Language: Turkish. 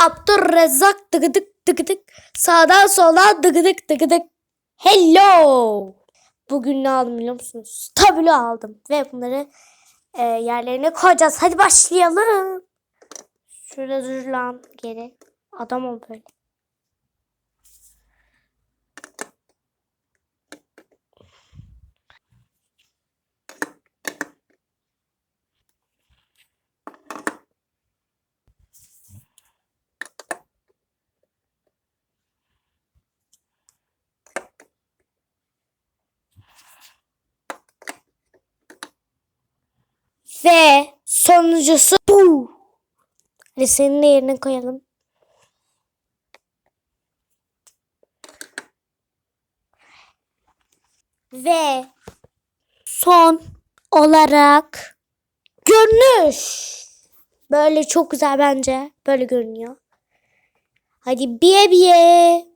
Abdurrezzak dıgıdık dıgıdık. Sağdan sola dıgıdık dıgıdık. Hello. Bugün ne aldım biliyor musunuz? Tablo aldım. Ve bunları e, yerlerine koyacağız. Hadi başlayalım. Şurada dur lan geri. Adam ol böyle. Ve sonuncusu bu. Hadi senin de yerine koyalım. Ve son olarak görünüş. Böyle çok güzel bence. Böyle görünüyor. Hadi biye biye.